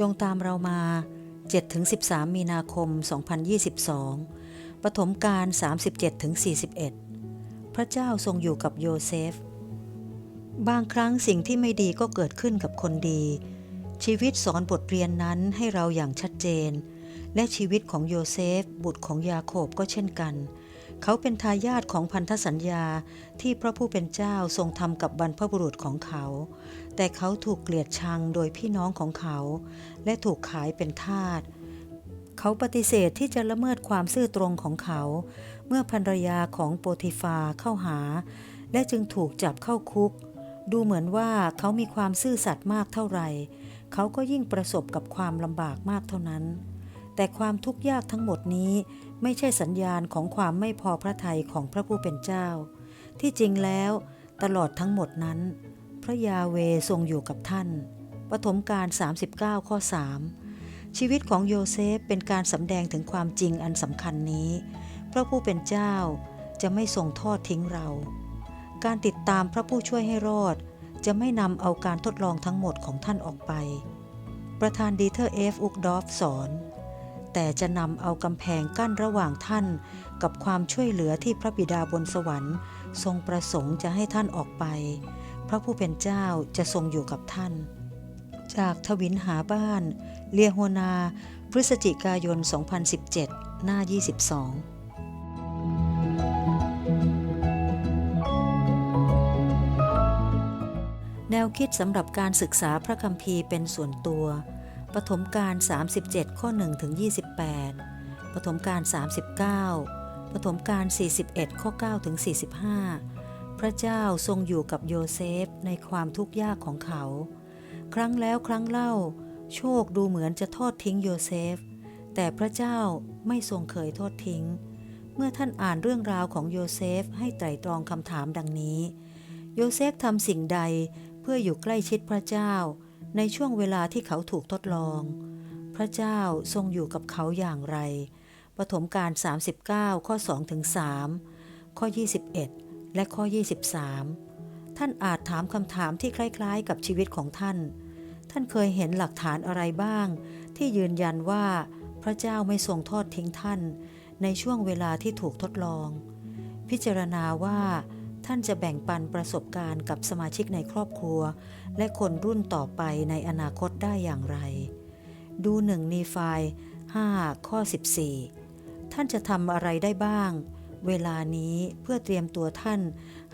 จงตามเรามา 7-13 มีนาคม 2022 ปฐมกาล 37-41 พระเจ้าทรงอยู่กับโยเซฟ บางครั้งสิ่งที่ไม่ดีก็เกิดขึ้นกับคนดี ชีวิตสอนบทเรียนนั้นให้เราอย่างชัดเจน และชีวิตของโยเซฟ บุตรของยาโคบก็เช่นกัน เขาเป็นทายาทของพันธสัญญาที่พระผู้เป็นเจ้าทรงทำกับบรรพบุรุษของเขา แต่เขาถูกเกลียดชังโดยพี่น้องของเขา และถูกขายเป็นทาสเขาปฏิเสธที่จะละเมิดความซื่อตรงของเขา เมื่อภรรยาของโปติฟาเข้าหา และจึงถูกจับเข้าคุก ดูเหมือนว่าเขามีความซื่อสัตย์มากเท่าไหร่ เขาก็ยิ่งประสบกับความลำบากมากเท่านั้น แต่ความทุกข์ยากทั้งหมดนี้ไม่ใช่สัญญาณของความไม่พอพระทัยของพระผู้เป็นเจ้า ที่จริงแล้ว ตลอดทั้งหมดนั้น พระยาเวทรงอยู่กับท่าน ปฐมกาล39 ข้อ 3 ชีวิตของโยเซฟเป็นการสำแดงถึงความจริงอันสำคัญนี้ พระผู้เป็นเจ้าจะไม่ทรงทอดทิ้งเรา การติดตามพระผู้ช่วยให้รอด จะไม่นำเอาการทดลองทั้งหมดของท่านออกไป ประธานดีเทอร์เอฟอุกดอฟสอน แต่จะนำเอากำแพงกั้นระหว่างท่าน กับความช่วยเหลือที่พระบิดาบนสวรรค์ ทรงประสงค์จะให้ท่านออกไป พระผู้เป็นเจ้าจะทรงอยู่กับท่าน จากทวินหาบ้าน เลียโฮนา พฤศจิกายน 2017 หน้า 22แนวคิดสำหรับการศึกษาพระคัมภีร์เป็นส่วนตัว ปฐมกาล37 ข้อ1ถึง28 ปฐมกาล39 ปฐมกาล41 ข้อ9ถึง45 พระเจ้าทรงอยู่กับโยเซฟในความทุกข์ยากของเขา ครั้งแล้วครั้งเล่า โชคดูเหมือนจะทอดทิ้งโยเซฟ แต่พระเจ้าไม่ทรงเคยทอดทิ้ง เมื่อท่านอ่านเรื่องราวของโยเซฟให้ไตรตรองคำถามดังนี้ โยเซฟทำสิ่งใดเพื่ออยู่ใกล้ชิดพระเจ้า ในช่วงเวลาที่เขาถูกทดลอง พระเจ้าทรงอยู่กับเขาอย่างไรปฐมกาล39 ข้อ2ถึง3ข้อ 21 และข้อ 23 ท่านอาจถามคำถามที่คล้าย ๆ กับชีวิตของท่าน ท่านเคยเห็นหลักฐานอะไรบ้าง ที่ยืนยันว่าพระเจ้าไม่ทรงทอดทิ้งท่าน ในช่วงเวลาที่ถูกทดลอง พิจารณาว่าท่านจะแบ่งปันประสบการณ์กับสมาชิกในครอบครัว และคนรุ่นต่อไปในอนาคตได้อย่างไร ดูหนึ่งนีไฟาย5ข้อ 14 ท่านจะทำอะไรได้บ้าง เวลานี้เพื่อเตรียมตัวท่าน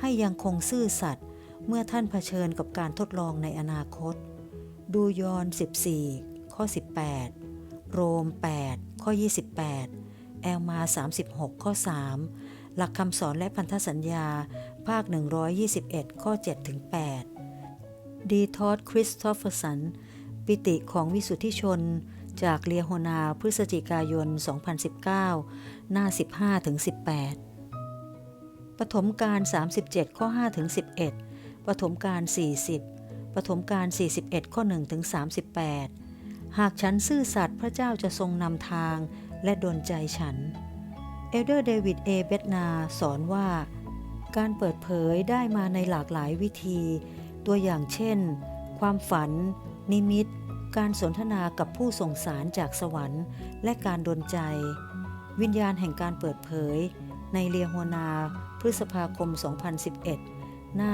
ให้ยังคงซื่อสัตย์เมื่อท่านเผชิญกับการทดลองในอนาคต ดูยอน14 ข้อ 18 โรม 8 ข้อ 28 แอลมา 36 ข้อ 3 หลักคำสอนและพันธสัญญา ภาค 121 ข้อ7ถึง8ดีทอดคริสโตเฟอร์สัน ปิติของวิสุทธิชน จากเลียโฮนาพฤศจิกายน 2019 หน้า 15ถึง18 ปฐมกาล37 ข้อ5ถึง11 ปฐมกาล40 ปฐมกาล41 ข้อ1ถึง38 หากฉันซื่อสัตย์พระเจ้าจะทรงนำทางและดลใจฉัน เอลเดอร์เดวิด เอเบตนาสอนว่า การเปิดเผยได้มาในหลากหลายวิธี ตัวอย่างเช่น ความฝัน นิมิต การสนทนากับผู้ส่งสารจากสวรรค์ และการดลใจ วิญญาณแห่งการเปิดเผย ในเลียโฮนา พฤษภาคม 2011 หน้า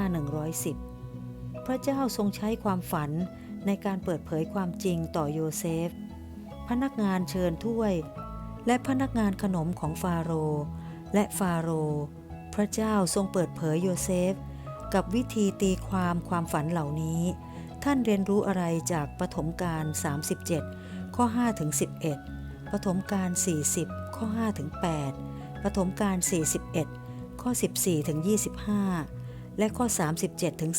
110 พระเจ้าทรงใช้ความฝันในการเปิดเผยความจริงต่อโยเซฟ พนักงานเชิญถ้วย และพนักงานขนมของฟาโรและฟาโรพระเจ้าทรงเปิดเผยโยเซฟ กับวิธีตีความความฝันเหล่านี้ ท่านเรียนรู้อะไรจากปฐมกาล37 ข้อ5ถึง11 ปฐมกาล40 ข้อ5ถึง8ปฐมกาล41 ข้อ 14ถึง25 และข้อ 37ถึง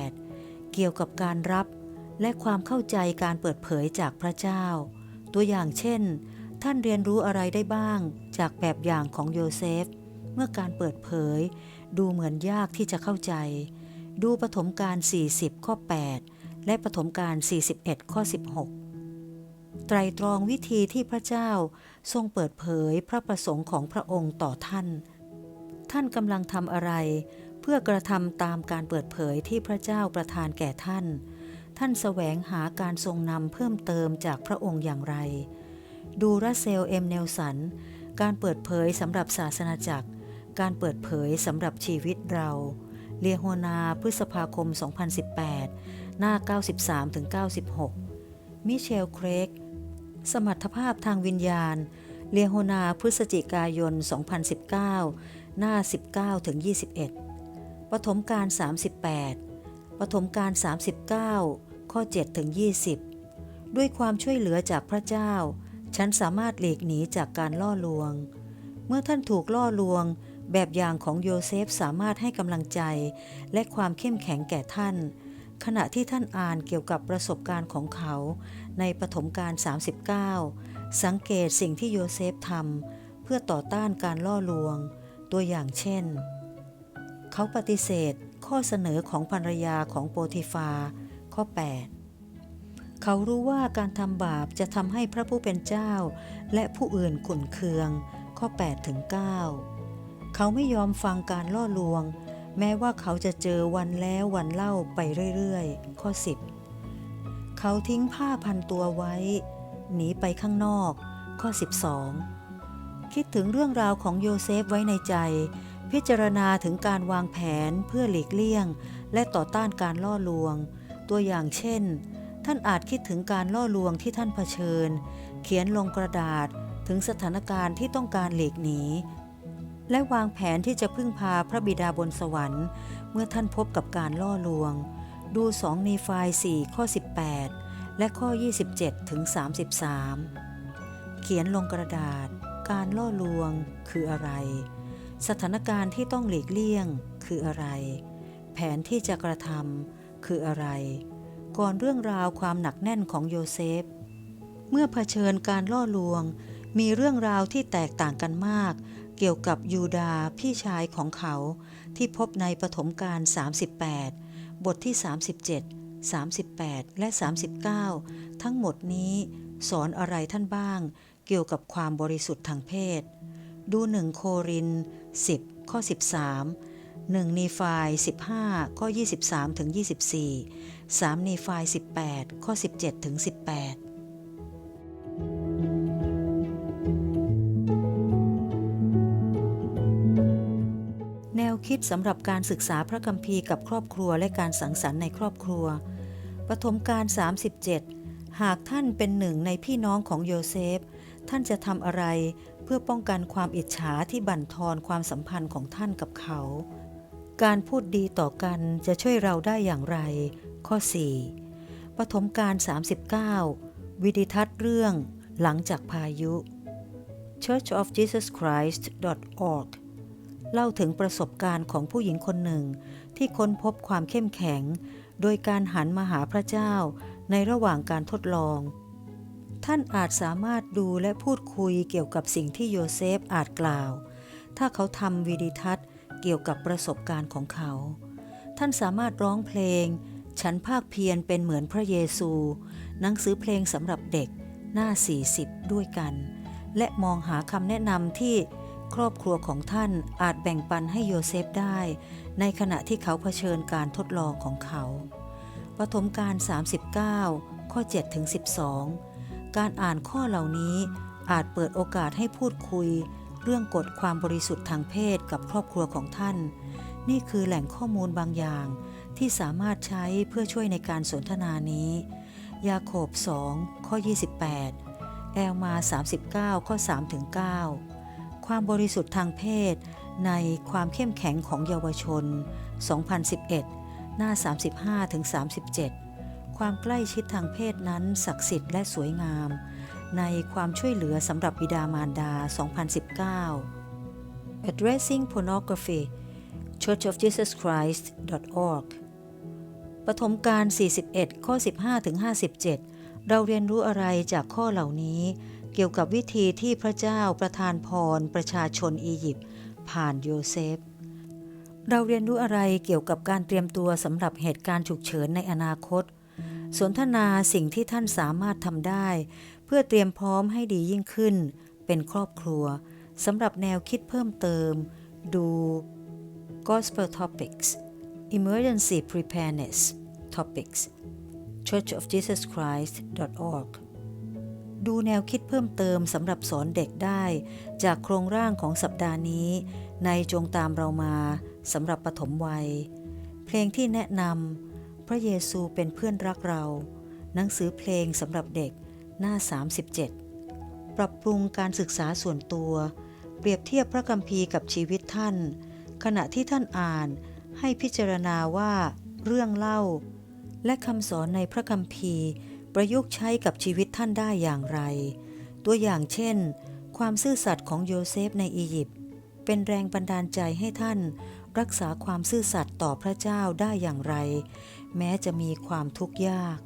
38 เกี่ยวกับการรับและความเข้าใจการเปิดเผยจากพระเจ้า ตัวอย่างเช่น ท่านเรียนรู้อะไรได้บ้างจากแบบอย่างของโยเซฟ เมื่อการเปิดเผย ดูเหมือนยากที่จะเข้าใจ ดูปฐมกาล40 ข้อ 8 และปฐมกาล41 ข้อ 16 ไตรตรองวิธีที่พระเจ้าทรงเปิดเผยพระประสงค์ของพระองค์ต่อท่าน ท่านกำลังทำอะไร เพื่อกระทำตามการเปิดเผยที่พระเจ้าประทานแก่ท่าน ท่านแสวงหาการทรงนำเพิ่มเติมจากพระองค์อย่างไร ดูรัสเซลเอ็มเนลสัน การเปิดเผยสำหรับศาสนาจักร การเปิดเผยสำหรับชีวิตเรา เลียโฮนา พฤษภาคม 2018 หน้า 93-96 มิเชล เครก สมรรถภาพทางวิญญาณ เลียโฮนา พฤศจิกายน 2019 หน้า 19-21 ปฐมการ 38 ปฐมการ 39 ข้อ 7-20 ด้วยความช่วยเหลือจากพระเจ้า ฉันสามารถหลีกหนีจากการล่อลวง เมื่อท่านถูกล่อลวง แบบอย่างของโยเซฟสามารถให้กำลังใจและความเข้มแข็งแก่ท่าน ขณะที่ท่านอ่านเกี่ยวกับประสบการณ์ของเขา ในปฐมการ39 สังเกตสิ่งที่โยเซฟทำเพื่อต่อต้านการล่อลวง ตัวอย่างเช่น เขาปฏิเสธข้อเสนอของภรรยาของโปติฟา ข้อ 8 เขารู้ว่าการทำบาปจะทำให้พระผู้เป็นเจ้า และผู้อื่นขุนเคือง ข้อ8ถึง9 เขาไม่ยอมฟังการล่อลวง แม้ว่าเขาจะเจอวันแล้ววันเล่าไปเรื่อยๆ ข้อ 10 เขาทิ้งผ้าพันตัวไว้ หนีไปข้างนอก ข้อ 12 คิดถึงเรื่องราวของโยเซฟไว้ในใจ พิจารณาถึงการวางแผนเพื่อหลีกเลี่ยง และต่อต้านการล่อลวง ตัวอย่างเช่น ท่านอาจคิดถึงการล่อลวงที่ท่านเผชิญ เขียนลงกระดาษถึงสถานการณ์ที่ต้องการหลีกหนี และวางแผนที่จะพึ่งพาพระบิดาบนสวรรค์ เมื่อท่านพบกับการล่อลวง ดู2นีฟาย4ข้อ 18 และข้อ 27ถึง33 เขียนลงกระดาษ การล่อลวงคืออะไร สถานการณ์ที่ต้องหลีกเลี่ยงคืออะไร แผนที่จะกระทำคืออะไร ก่อนเรื่องราวความหนักแน่นของโยเซฟ เมื่อเผชิญการล่อลวง มีเรื่องราวที่แตกต่างกันมาก เกี่ยวกับยูดาพี่ชายของเขาที่พบในปฐมกาล38 บทที่ 37 38 และ 39 ทั้งหมดนี้สอนอะไรท่านบ้างเกี่ยวกับความบริสุทธิ์ทางเพศ ดูหนึ่งโคริน 10 ข้อ 13 1นีฟาย15 ข้อ 23ถึง24 3นีฟาย18 ข้อ 17ถึง18 คิดสำหรับการศึกษาพระคัมภีร์กับครอบครัวและการสังสรรค์ในครอบครัว ปฐมกาล37 หากท่านเป็นหนึ่งในพี่น้องของโยเซฟ ท่านจะทำอะไรเพื่อป้องกันความอิจฉาที่บั่นทอนความสัมพันธ์ของท่านกับเขา การพูดดีต่อกันจะช่วยเราได้อย่างไร ข้อ 4 ปฐมกาล39 วิดิทัศน์เรื่องหลังจากพายุ churchofjesuschrist.org เล่าถึงประสบการณ์ของผู้หญิงคนหนึ่ง ที่ค้นพบความเข้มแข็ง โดยการหันมาหาพระเจ้าในระหว่างการทดลอง ท่านอาจสามารถดูและพูดคุยเกี่ยวกับสิ่งที่โยเซฟอาจกล่าว ถ้าเขาทำวิดีทัศน์เกี่ยวกับประสบการณ์ของเขา ท่านสามารถร้องเพลง ฉันภาคเพียรเป็นเหมือนพระเยซู หนังสือเพลงสำหรับเด็กหน้า 40 ด้วยกัน และมองหาคำแนะนำที่ ครอบครัวของท่านอาจแบ่งปันให้โยเซฟได้ ในขณะที่เขาเผชิญการทดลองของเขาปฐมกาล39 ข้อ7ถึง12 การอ่านข้อเหล่านี้อาจเปิดโอกาสให้พูดคุย เรื่องกฎความบริสุทธิ์ทางเพศกับครอบครัวของท่าน นี่คือแหล่งข้อมูลบางอย่างที่สามารถใช้เพื่อช่วยในการสนทนานี้ ยาโคบ 2 ข้อ 28 แอลมา 39 ข้อ3ถึง9 ความบริสุทธิ์ทางเพศ ในความเข้มแข็งของเยาวชน 2011 หน้า 35ถึง37 ความใกล้ชิดทางเพศนั้นศักดิ์สิทธิ์และสวยงาม ในความช่วยเหลือสำหรับบิดามารดา 2019 Addressing Pornography churchofjesuschrist.org ปฐมกาล41 ข้อ 15-57 เราเรียนรู้อะไรจากข้อเหล่านี้ กี่ยวกับวิธีที่พระเจ้าประทานพรประชาชนอียิปต์ผ่านโยเซฟ เราเรียนรู้อะไรเกี่ยวกับการเตรียมตัวสำหรับเหตุการณ์ฉุกเฉินในอนาคต สนทนาสิ่งที่ท่านสามารถทำได้ เพื่อเตรียมพร้อมให้ดียิ่งขึ้น เป็นครอบครัวสำหรับแนวคิดเพิ่มเติม ดู Gospel Topics Emergency Preparedness Topics churchofjesuschrist.org ดูแนวคิดเพิ่มเติมสำหรับสอนเด็กได้ จากโครงร่างของสัปดาห์นี้ ในจงตามเรามาสำหรับปฐมวัย เพลงที่แนะนำพระเยซูเป็นเพื่อนรักเรา หนังสือเพลงสำหรับเด็กหน้า 37 ปรับปรุงการศึกษาส่วนตัว เปรียบเทียบพระคัมภีร์กับชีวิตท่าน ขณะที่ท่านอ่านให้พิจารณาว่า เรื่องเล่า และคำสอนในพระคัมภีร์ ประยุกต์ใช้กับชีวิตท่านได้อย่างไร ตัวอย่างเช่น ความซื่อสัตย์ของโยเซฟในอียิปต์เป็นแรงบันดาลใจให้ท่าน รักษาความซื่อสัตย์ต่อพระเจ้าได้อย่างไร แม้จะมีความทุกข์ยาก